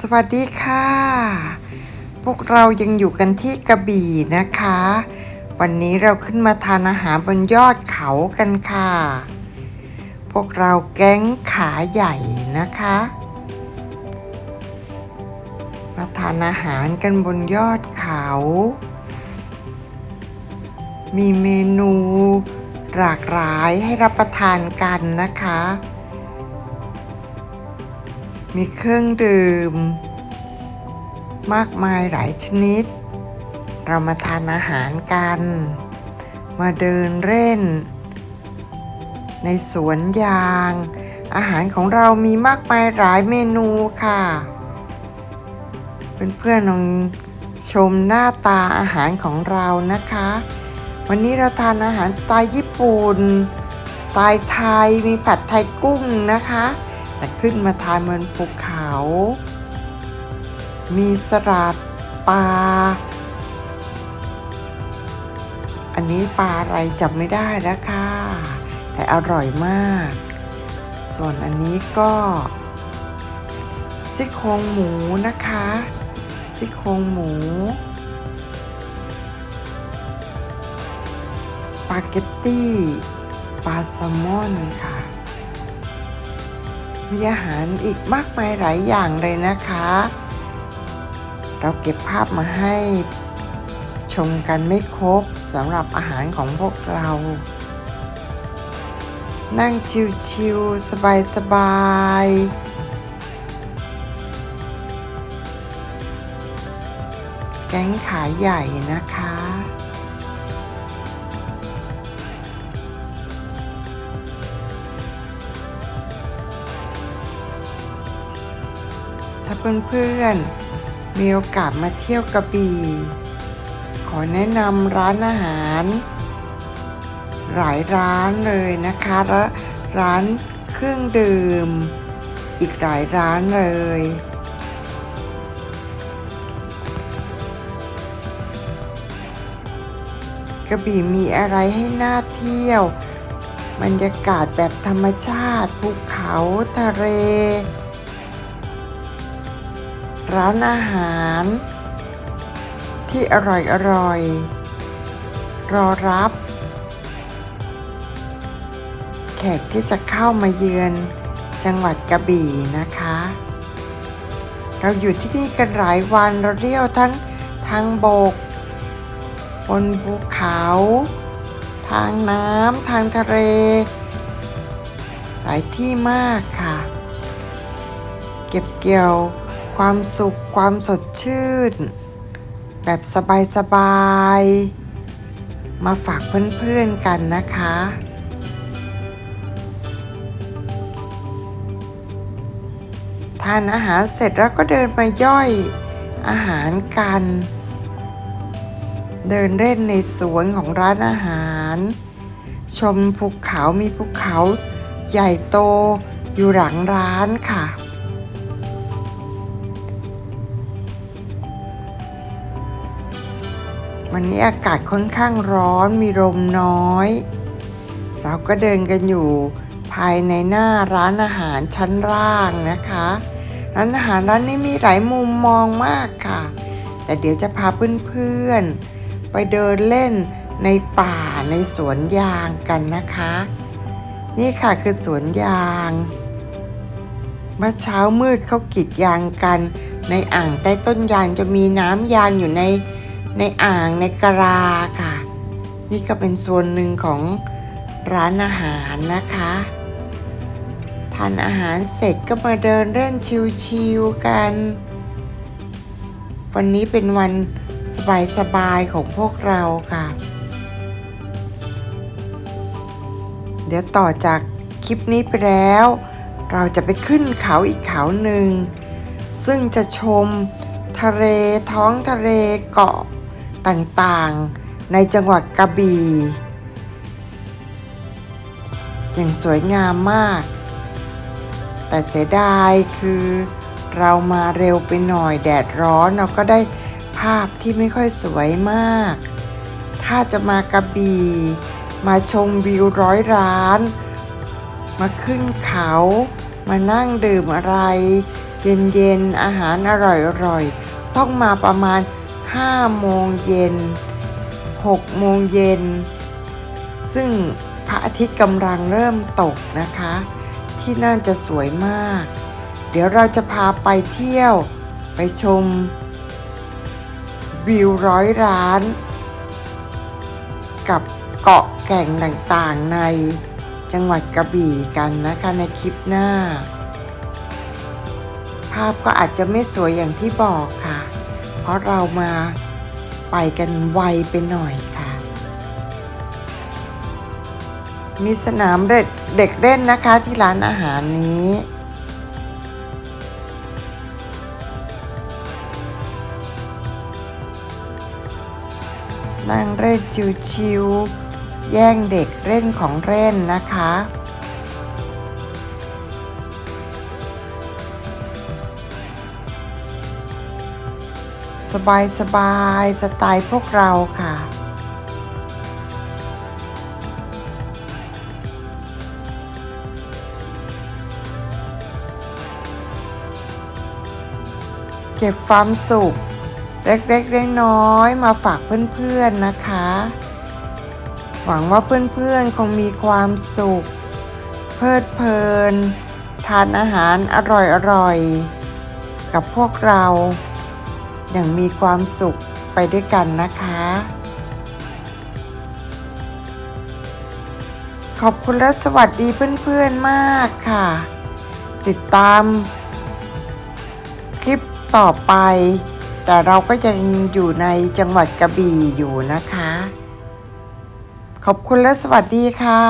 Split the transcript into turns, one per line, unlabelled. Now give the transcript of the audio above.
สวัสดีค่ะ พวกเรายังอยู่กันที่กระบี่นะคะ วันนี้เราขึ้นมาทานอาหารบนยอดเขากันค่ะ พวกเราแก๊งขาใหญ่นะคะ มาทานอาหารกันบนยอดเขา มีเมนูหลากหลายให้รับประทานกันนะคะ มีเครื่องดื่ม มากมายหลายชนิด เรามาทานอาหารกัน มาเดินเล่น ในสวนยาง อาหารของเรามีมากมายหลายเมนูค่ะ เพื่อนๆลองชมหน้าตาอาหารของเรานะคะ วันนี้เราทานอาหารสไตล์ญี่ปุ่น สไตล์ไทยมีผัดไทยกุ้งนะคะ แต่ขึ้นมาทานบนภูเขา มีสลัดปลา อันนี้ปลาอะไรจำไม่ได้แล้วค่ะ แต่อร่อยมาก ส่วนอันนี้ก็ซี่โครงหมูนะคะซี่โครงหมู สปาเกตตี้ปลาแซลมอนค่ะ มีอาหารอีกมากมายหลายอย่างเลยนะคะ เราเก็บภาพมาให้ชมกันไม่ครบสำหรับอาหารของพวกเรา นั่งชิวๆสบายๆ แก๊งขาใหญ่นะคะ ถ้าเพื่อนๆมีโอกาสมาเที่ยวกระบี่ ขอแนะนำร้านอาหาร หลายร้านเลยนะคะและร้านเครื่องดื่ม อีกหลายร้านเลยกระบี่มีอะไรให้น่าเที่ยว บรรยากาศแบบธรรมชาติภูเขาทะเล ร้านอาหาร ที่อร่อยอร่อย รอรับ แขกที่จะเข้ามาเยือนจังหวัดกระบี่นะคะ เราอยู่ที่นี่กันหลายวันเราเที่ยวทั้งทางบก บนภูเขา ทางน้ำทางทะเล หลายที่มากค่ะ เก็บเกี่ยว ความสุขความสดชื่น แบบสบายๆ มาฝากเพื่อนๆกันนะคะ ทานอาหารเสร็จแล้วก็เดินมาย่อยอาหารกัน เดินเล่นในสวนของร้านอาหาร ชมภูเขามีภูเขาใหญ่โตอยู่หลังร้านค่ะ วันนี้อากาศค่อนข้างร้อนมีลมน้อย เราก็เดินกันอยู่ภายในหน้าร้านอาหารชั้นล่างนะคะ ร้านอาหารร้านนี้มีหลายมุมมองมากค่ะ แต่เดี๋ยวจะพาเพื่อนๆ ไปเดินเล่นในป่าในสวนยางกันนะคะ นี่ค่ะคือสวนยางเมื่อเช้ามืดเขากีดยางกัน ในอ่างใต้ต้นยางจะมีน้ำยางอยู่ใน ในอ่างในกะลาค่ะ นี่ก็เป็นส่วนหนึ่งของร้านอาหารนะคะทานอาหารเสร็จก็มาเดินเล่นชิวๆกัน วันนี้เป็นวันสบายๆของพวกเราค่ะ เดี๋ยวต่อจากคลิปนี้ไปแล้ว เราจะไปขึ้นเขาอีกเขาหนึ่ง ซึ่งจะชมทะเลท้องทะเลเกาะ ต่างๆ ในจังหวัดกระบี่อย่างสวยงามมาก แต่เสียดายคือเรามาเร็วไปหน่อยแดดร้อนเราก็ได้ภาพที่ไม่ค่อยสวยมาก ถ้าจะมากระบี่มาชมวิวร้อยร้าน มาขึ้นเขา มานั่งดื่มอะไร เย็นๆ อาหารอร่อยๆ ต้องมาประมาณ 5 โมงเย็น 6 โมงเย็น ซึ่งพระอาทิตย์กำลังเริ่มตกนะคะ ที่น่าจะสวยมาก เดี๋ยวเราจะพาไปเที่ยวไปชม วิวร้อยร้าน กับเกาะแก่งต่างๆในจังหวัดกระบี่กันนะคะในคลิปหน้า ภาพก็อาจจะไม่สวยอย่างที่บอกค่ะ เพราะเรามาไปกันไวไปหน่อยค่ะ มีสนามเด็กเด็กเล่นนะคะที่ร้านอาหารนี้นั่งเล่นชิวๆแย่งเด็กเล่นของเล่นนะคะ สบายสบายๆสไตล์พวกเราค่ะ เก็บความสุขเล็กๆน้อยๆมาฝากเพื่อนๆนะคะ หวังว่าเพื่อนๆคงมีความสุข เพลิดเพลิน ทานอาหารอร่อยๆ กับพวกเรา อย่างมีความสุขไปด้วยกันนะคะ ขอบคุณและสวัสดีเพื่อนๆมากค่ะ ติดตามคลิปต่อไป แต่เราก็ยังอยู่ในจังหวัดกระบี่อยู่นะคะ ขอบคุณและสวัสดีค่ะ